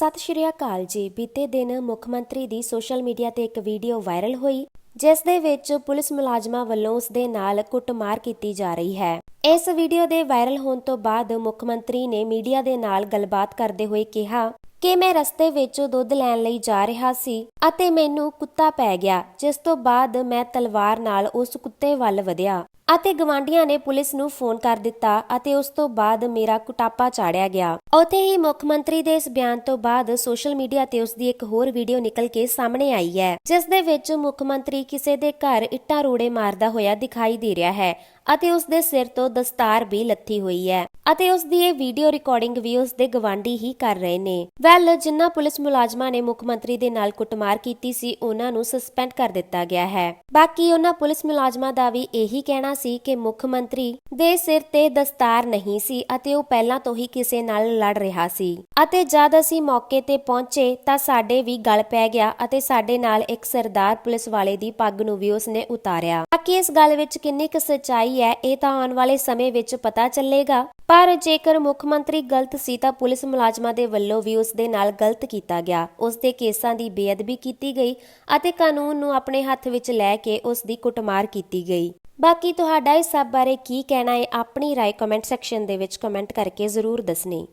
ਸਤਿ ਸ਼੍ਰੀ ਅਕਾਲ ਜੀ। ਬੀਤੇ ਦਿਨ ਮੁੱਖ ਮੰਤਰੀ ਦੀ ਸੋਸ਼ਲ ਮੀਡੀਆ ਤੇ ਇੱਕ ਵੀਡੀਓ ਵਾਇਰਲ ਹੋਈ, ਜਿਸ ਦੇ ਵਿੱਚ ਪੁਲਿਸ ਮੁਲਾਜ਼ਮਾਂ ਵੱਲੋਂ ਉਸ ਦੇ ਨਾਲ ਕੁੱਟਮਾਰ ਕੀਤੀ ਜਾ ਰਹੀ ਹੈ। ਇਸ ਵੀਡੀਓ ਦੇ ਵਾਇਰਲ ਹੋਣ ਤੋਂ ਬਾਅਦ ਮੁੱਖ ਮੰਤਰੀ ਨੇ ਮੀਡੀਆ ਦੇ ਨਾਲ ਗੱਲਬਾਤ ਕਰਦੇ ਹੋਏ ਕਿਹਾ ਕਿ ਮੈਂ ਰਸਤੇ ਵਿੱਚ ਦੁੱਧ ਲੈਣ ਲਈ ਜਾ ਰਿਹਾ ਸੀ ਅਤੇ ਮੈਨੂੰ ਕੁੱਤਾ ਪੈ ਗਿਆ, ਜਿਸ ਤੋਂ ਬਾਅਦ ਮੈਂ ਤਲਵਾਰ ਨਾਲ ਉਸ ਕੁੱਤੇ ਵੱਲ ਵਧਿਆ। ਅਤੇ ਗਵਾਂਡੀਆਂ ਨੇ ਪੁਲਿਸ ਨੂੰ ਫੋਨ ਕਰ ਦਿੱਤਾ ਅਤੇ ਉਸ ਤੋਂ ਬਾਅਦ ਮੇਰਾ ਕੁਟਾਪਾ ਚਾੜਿਆ ਗਿਆ। ਉੱਥੇ ਹੀ ਮੁੱਖ ਮੰਤਰੀ ਦੇ ਇਸ ਬਿਆਨ ਤੋਂ ਬਾਅਦ ਸੋਸ਼ਲ ਮੀਡੀਆ ਤੇ ਉਸ ਦੀ ਇੱਕ ਹੋਰ ਵੀਡੀਓ ਨਿਕਲ ਕੇ ਸਾਹਮਣੇ ਆਈ ਹੈ, ਜਿਸ ਦੇ ਵਿੱਚ ਮੁੱਖ ਮੰਤਰੀ ਕਿਸੇ ਦੇ ਘਰ ਇੱਟਾਂ ਰੋੜੇ ਮਾਰਦਾ ਹੋਇਆ ਦਿਖਾਈ ਦੇ ਰਿਹਾ ਹੈ ਅਤੇ ਉਸ ਦੇ ਸਿਰ ਤੋਂ ਦਸਤਾਰ ਵੀ ਲੱਥੀ ਹੋਈ ਹੈ ਅਤੇ ਉਸ ਦੀ ਇਹ ਵੀਡੀਓ ਰਿਕਾਰਡਿੰਗ ਵੀ ਉਸ ਦੇ ਗਵਾਂਢੀ ਹੀ ਕਰ ਰਹੇ ਨੇ। ਵੈਲ ਜਿਨ੍ਹਾਂ ਪੁਲਿਸ ਮੁਲਾਜ਼ਮਾਂ ਨੇ ਮੁੱਖ ਮੰਤਰੀ ਦੇ ਨਾਲ ਕੁੱਟਮਾਰ ਕੀਤੀ ਸੀ, ਉਹਨਾਂ ਨੂੰ ਸਸਪੈਂਡ ਕਰ ਦਿੱਤਾ ਗਿਆ ਹੈ। ਬਾਕੀ ਉਹਨਾਂ ਪੁਲਿਸ ਮੁਲਾਜ਼ਮਾਂ ਦਾ ਵੀ ਇਹੀ ਕਹਿਣਾ ਸੀ ਕਿ ਮੁੱਖ ਮੰਤਰੀ ਦੇ ਸਿਰ ਤੇ ਦਸਤਾਰ ਨਹੀਂ ਸੀ ਅਤੇ ਉਹ ਪਹਿਲਾਂ ਤੋਂ ਹੀ ਕਿਸੇ ਨਾਲ ਲੜ ਰਿਹਾ ਸੀ। ਅਤੇ ਜਦ ਅਸੀਂ ਮੌਕੇ ਤੇ ਪਹੁੰਚੇ ਤਾਂ ਸਾਡੇ ਵੀ ਗਲ ਪੈ ਗਿਆ ਅਤੇ ਸਾਡੇ ਨਾਲ ਇੱਕ ਸਰਦਾਰ ਪੁਲਿਸ ਵਾਲੇ ਦੀ ਪੱਗ ਨੂੰ ਵੀ ਉਸਨੇ ਉਤਾਰਿਆ। ਬਾਕੀ ਇਸ ਗੱਲ ਵਿੱਚ ਕਿੰਨੀ ਕੁ ਸੱਚਾਈ ਹੈ ਇਹ ਤਾਂ ਆਉਣ ਵਾਲੇ ਸਮੇਂ ਵਿੱਚ ਪਤਾ ਚੱਲੇਗਾ ਪਰ ਜੇਕਰ ਮੁੱਖ ਮੰਤਰੀ ਗਲਤ ਸੀ ਤਾਂ ਪੁਲਿਸ ਮੁਲਾਜ਼ਮਾਂ ਦੇ ਵੱਲੋਂ ਵੀ ਉਸ ਦੇ ਨਾਲ ਗਲਤ ਕੀਤਾ ਗਿਆ ਉਸ ਦੇ ਕੇਸਾਂ ਦੀ ਬੇਅਦਬੀ ਕੀਤੀ ਗਈ ਅਤੇ ਕਾਨੂੰਨ ਨੂੰ ਆਪਣੇ ਹੱਥ ਵਿੱਚ ਲੈ ਕੇ ਉਸ ਦੀ ਕੁੱਟਮਾਰ ਕੀਤੀ ਗਈ ਬਾਕੀ ਤੁਹਾਡਾ ਇਸ ਸਭ ਬਾਰੇ ਕੀ ਕਹਿਣਾ ਹੈ ਆਪਣੀ رائے ਕਮੈਂਟ ਸੈਕਸ਼ਨ ਦੇ ਵਿੱਚ ਕਮੈਂਟ ਕਰਕੇ ਜ਼ਰੂਰ ਦੱਸਣੀ